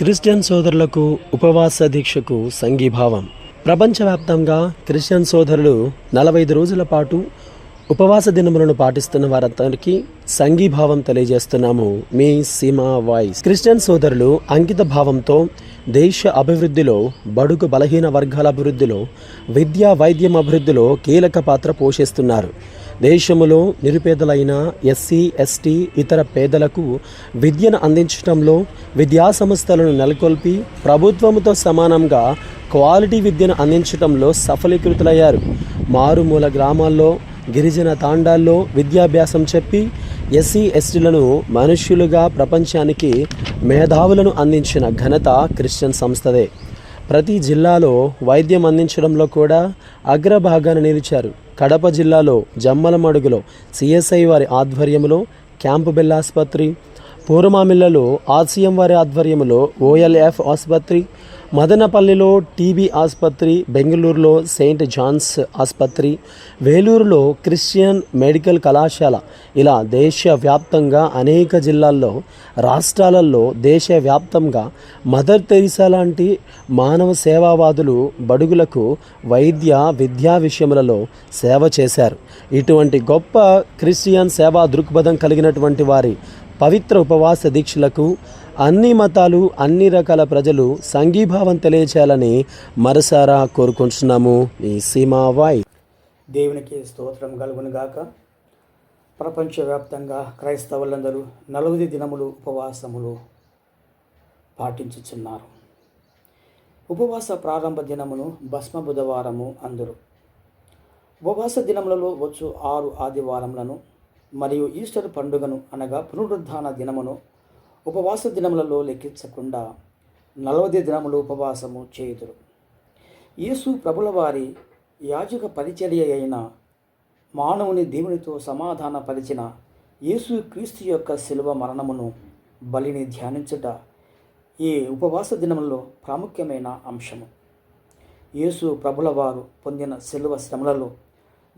Christian సోదరులకు ఉపవాస దీక్షకు సంఘీభావం. ప్రపంచవ్యాప్తంగా క్రిస్టియన్ సోదరులు నలభై ఐదు రోజుల పాటు ఉపవాస దినములను పాటిస్తున్న వారందరికీ సంఘీభావం తెలియజేస్తున్నాము. మీ సీమా వాయిస్. క్రిస్టియన్ సోదరులు అంకిత భావంతో దేశ అభివృద్ధిలో బడుగు బలహీన వర్గాల అభివృద్ధిలో విద్యా వైద్యం అభివృద్ధిలో కీలక పాత్ర పోషిస్తున్నారు. దేశములో నిరుపేదలైన ఎస్సీ ఎస్టీ ఇతర పేదలకు విద్యను అందించడంలో విద్యా సంస్థలను నెలకొల్పి ప్రభుత్వముతో సమానంగా క్వాలిటీ విద్యను అందించడంలో సఫలీకృతులయ్యారు. మారుమూల గ్రామాల్లో గిరిజన తాండాల్లో విద్యాభ్యాసం చెప్పి ఎస్సీ ఎస్టీలను మనుష్యులుగా ప్రపంచానికి మేధావులను అందించిన ఘనత క్రిస్టియన్ సంస్థదే. ప్రతి జిల్లాలో వైద్యం అందించడంలో కూడా అగ్రభాగాన నిలిచారు. కడప జిల్లాలో జమ్మలమడుగులో సిఎస్ఐ వారి ఆధ్వర్యంలో క్యాంపు బెల్ ఆసుపత్రి పూర్వమామిల్లలో ఆర్సీఎం వారి ఆధ్వర్యంలో ఓఎల్ఎఫ్ ఆసుపత్రి మదనపల్లిలో టీబీ ఆసుపత్రి బెంగళూరులో సెయింట్ జాన్స్ ఆసుపత్రి వేలూరులో క్రిస్టియన్ మెడికల్ కళాశాల. ఇలా దేశవ్యాప్తంగా అనేక జిల్లాల్లో రాష్ట్రాలలో దేశవ్యాప్తంగా మదర్ తెరిసా లాంటి మానవ సేవావాదులు బడుగులకు వైద్య విద్యా విషయములలో సేవ చేశారు. ఇటువంటి గొప్ప క్రిస్టియన్ సేవా దృక్పథం కలిగినటువంటి వారి పవిత్ర ఉపవాస దీక్షలకు అన్ని మతాలు అన్ని రకాల ప్రజలు సంఘీభావం తెలియచేయాలని మరసారా కోరుకుంటున్నాము. ఈ సీమా వాయి దేవునికి స్తోత్రం కలుగునుగాక. ప్రపంచవ్యాప్తంగా క్రైస్తవులందరూ నలుగుది దినములు ఉపవాసములు పాటించుచున్నారు. ఉపవాస ప్రారంభ దినమును భస్మ బుధవారము అందరు. ఉపవాస దినములలో వచ్చు ఆరు ఆదివారములను మరియు ఈస్టర్ పండుగను అనగా పునరుద్ధాన దినమును ఉపవాస దినములలో లెక్కించకుండా నలభై దినములు ఉపవాసము చేయుదురు. యేసు ప్రభుల వారి యాజక పరిచర్య అయిన మానవుని దేవునితో సమాధాన పరిచిన యేసు క్రీస్తు యొక్క శిలువ మరణమును బలిని ధ్యానించుట ఈ ఉపవాస దినములలో ప్రాముఖ్యమైన అంశము. యేసు ప్రభుల వారు పొందిన శిలువ శ్రమలలో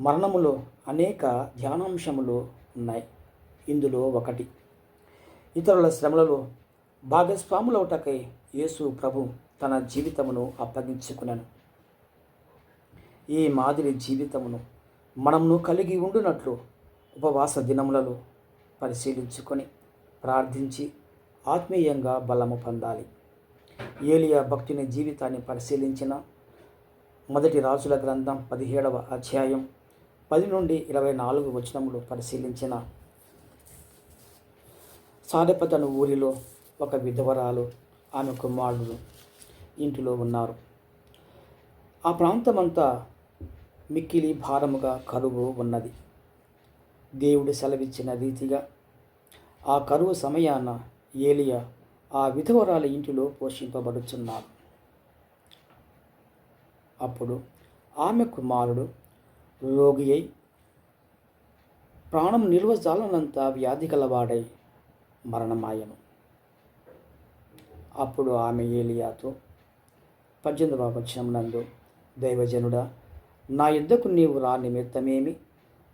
మరణములో అనేక ధ్యానాంశములు ఉన్నాయి. ఇందులో ఒకటి ఇతరుల శ్రమలలో భాగస్వాములవుటకై యేసు ప్రభు తన జీవితమును అప్పగించుకున్నాను. ఈ మాదిరి జీవితమును మనమును కలిగి ఉండునట్లు ఉపవాస దినములలో పరిశీలించుకొని ప్రార్థించి ఆత్మీయంగా బలము పొందాలి. ఏలియా భక్తుని జీవితాన్ని పరిశీలించిన మొదటి రాజుల గ్రంథం పదిహేడవ అధ్యాయం పది నుండి ఇరవై నాలుగు వచనములు పరిశీలించిన సారెపతను ఊరిలో ఒక విధవరాలు ఆమె కుమారుడు ఇంటిలో ఉన్నారు. ఆ ప్రాంతమంతా మిక్కిలి భారముగా కరువు ఉన్నది. దేవుడు సెలవిచ్చిన రీతిగా ఆ కరువు సమయాన ఏలియా ఆ విధవరాల ఇంటిలో పోషింపబడుచున్నారు అప్పుడు ఆమె కుమారుడు రోగి అయి ప్రాణం నిల్వజాలనంత వ్యాధి కలవాడై మరణమాయను. అప్పుడు ఆమె ఏలియాతో పద్దెనిమిదవ వచనం నందు దైవజనుడా నా యుద్ధకు నీవు రా నిమిత్తమేమి?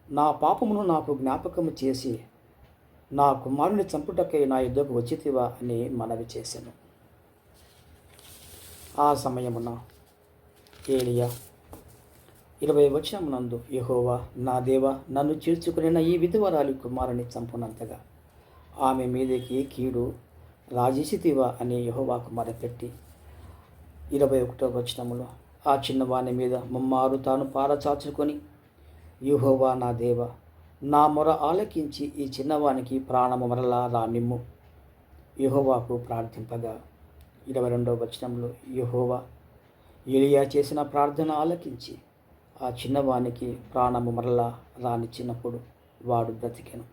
నా పాపమును నాకు జ్ఞాపకము చేసి నా కుమారుని చంపుటకై నా యుద్ధకు వచ్చితివా అని మనవి చేశాను ఆ సమయమున ఏలియా ఇరవై వచనమునందు యహోవా నా దేవ నన్ను చేర్చుకునిన ఈ విధవరాలి కుమారుని చంపునంతగా ఆమె మీదకి కీడు రాజేసితివా అని యహోవాకు మరపెట్టి ఇరవై ఒకటో వచనములో ఆ చిన్నవాని మీద ముమ్మారు తాను పారచాచుకొని యుహోవా నా దేవ నా మొర ఆలకించి ఈ చిన్నవానికి ప్రాణము మరలా రానిమ్ము. యహోవాకు ప్రార్థింపగా ఇరవై రెండవ వచనంలో యహోవా ఎలియా చేసిన ప్రార్థన ఆలకించి ఆ చిన్నవానికి ప్రాణము మరలా రానిచ్చినప్పుడు వాడు బ్రతికెను.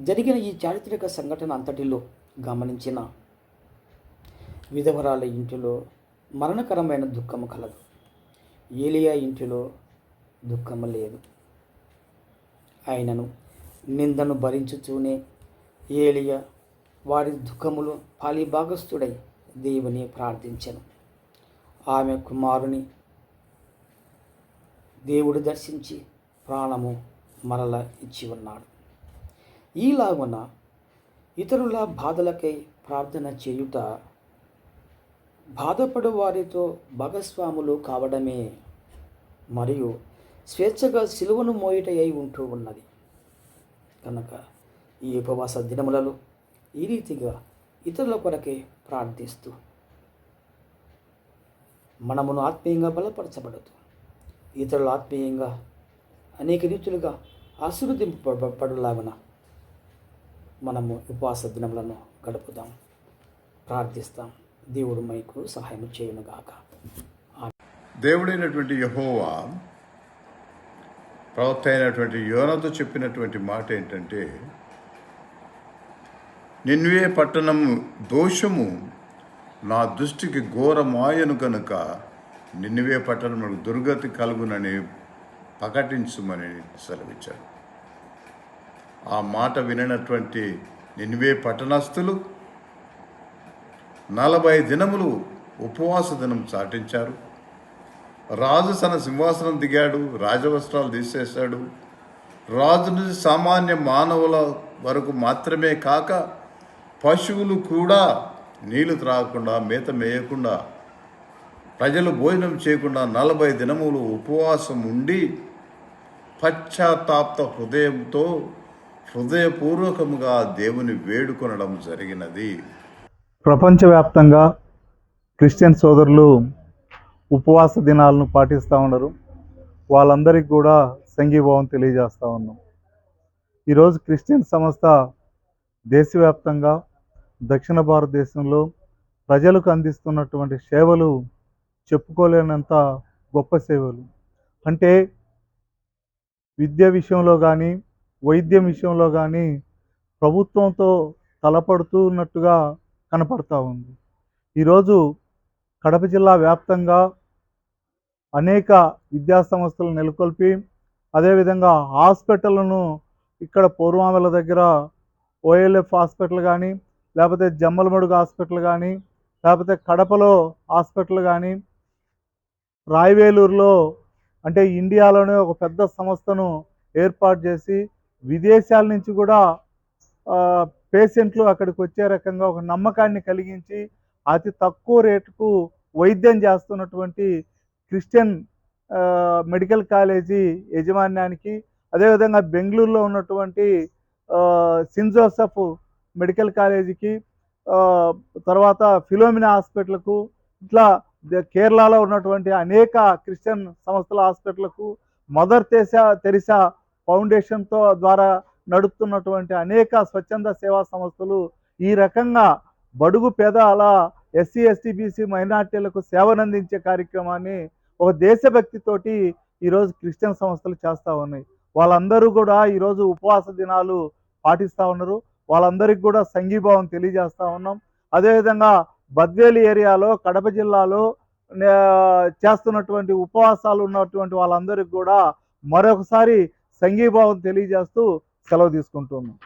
జరిగిన ఈ చారిత్రక సంఘటన అంతటిలో గమనించిన విధవరాల ఇంటిలో మరణకరమైన దుఃఖము కలదు. ఏలియా ఇంటిలో దుఃఖము లేదు. ఆయనను నిందను భరించుతూనే ఏలియా వారి దుఃఖములు పాలిభాగస్థుడై దేవుని ప్రార్థించను. ఆమె కుమారుని దేవుడు దర్శించి ప్రాణము మరల ఇచ్చి ఉన్నాడు ఈలాగున ఇతరుల బాధలకై ప్రార్థన చేయుట బాధపడు వారితో భాగస్వాములు కావడమే మరియు స్వేచ్ఛగా సిలువను మోయిట అయి ఉంటూ ఉన్నది. కనుక ఈ ఉపవాస దినములలో ఈ రీతిగా ఇతరుల కొరకే ప్రార్థిస్తూ మనమును ఆత్మీయంగా బలపరచబడదు. ఇతరులు ఆత్మీయంగా అనేక రీతులుగా ఆశీర్వదింపబడులాగున మనము ఉపవాస దినములను గడుపుదాం. ప్రార్థిస్తాం. దేవుడు మైకు సహాయం చేయునుగాక. దేవుడైనటువంటి యహోవా ప్రవక్త అయినటువంటి యోనతో చెప్పినటువంటి మాట ఏంటంటే నిన్వే పట్టణము దోషము నా దృష్టికి ఘోరమాయను కనుక నిన్నువే పట్టణములకు దుర్గతి కలుగునని ప్రకటించుమని సెలవిచ్చాడు. ఆ మాట వినటువంటి నిన్వే పట్టణస్థులు నలభై దినములు ఉపవాస దినం చాటించారు. రాజు తన సింహాసనం దిగాడు రాజవస్త్రాలు తీసేశాడు. రాజు నుంచి సామాన్య మానవుల వరకు మాత్రమే కాక పశువులు కూడా నీళ్ళు త్రాగకుండా మేత మేయకుండా ప్రజలు భోజనం చేయకుండా నలభై దినములు ఉపవాసం ఉండి పశ్చాత్తాప్త హృదయంతో హృదయపూర్వకముగా దేవుని వేడుకొనడం జరిగినది. ప్రపంచవ్యాప్తంగా క్రిస్టియన్ సోదరులు ఉపవాస దినాలను పాటిస్తూ ఉన్నారు వాళ్ళందరికీ కూడా సంఘీభావం తెలియజేస్తూ ఉన్నాం. ఈరోజు క్రిస్టియన్ సంస్థ దేశవ్యాప్తంగా దక్షిణ భారతదేశంలో ప్రజలకు అందిస్తున్నటువంటి సేవలు చెప్పుకోలేనంత గొప్ప సేవలు. అంటే విద్య విషయంలో కానీ వైద్యం విషయంలో కానీ ప్రభుత్వంతో తలపడుతున్నట్టుగా కనపడతా ఉంది. ఈరోజు కడప జిల్లా వ్యాప్తంగా అనేక విద్యాసంస్థలు నెలకొల్పి అదేవిధంగా హాస్పిటల్ను ఇక్కడ పూర్వామల దగ్గర ఓఎల్ఎఫ్ హాస్పిటల్ కానీ లేకపోతే జమ్మలమడుగు హాస్పిటల్ కానీ లేకపోతే కడపలో హాస్పిటల్ కానీ రాయవేలూరులో అంటే ఇండియాలోనే ఒక పెద్ద సంస్థను ఏర్పాటు చేసి విదేశాల నుంచి కూడా పేషెంట్లు అక్కడికి వచ్చే రకంగా ఒక నమ్మకాన్ని కలిగించి అతి తక్కువ రేటుకు వైద్యం చేస్తున్నటువంటి క్రిస్టియన్ మెడికల్ కాలేజీ యజమాన్యానికి అదేవిధంగా బెంగళూరులో ఉన్నటువంటి ఆ, సెయింట్ జోసెఫ్ మెడికల్ కాలేజీకి తర్వాత ఫిలోమినా హాస్పిటల్కు ఇట్లా కేరళలో ఉన్నటువంటి అనేక క్రిస్టియన్ సంస్థల హాస్పిటల్కు మదర్ తెసా తెరిసా ఫౌండేషన్తో ద్వారా నడుపుతున్నటువంటి అనేక స్వచ్ఛంద సేవా సంస్థలు ఈ రకంగా బడుగు పేదాల ఎస్సీ ఎస్టీ బీసీ మైనార్టీలకు సేవనందించే కార్యక్రమాన్ని ఒక దేశభక్తితోటి ఈరోజు క్రిస్టియన్ సంస్థలు చేస్తూ ఉన్నాయి. వాళ్ళందరూ కూడా ఈరోజు ఉపవాస దినాలు పాటిస్తూ ఉన్నారు. వాళ్ళందరికీ కూడా సంఘీభావం తెలియజేస్తూ ఉన్నాం. అదేవిధంగా బద్వేలి ఏరియాలో కడప జిల్లాలో చేస్తున్నటువంటి ఉపవాసాలు ఉన్నటువంటి వాళ్ళందరికీ కూడా మరొకసారి సంఘీభావం తెలియజేస్తూ సెలవు తీసుకుంటున్నాం.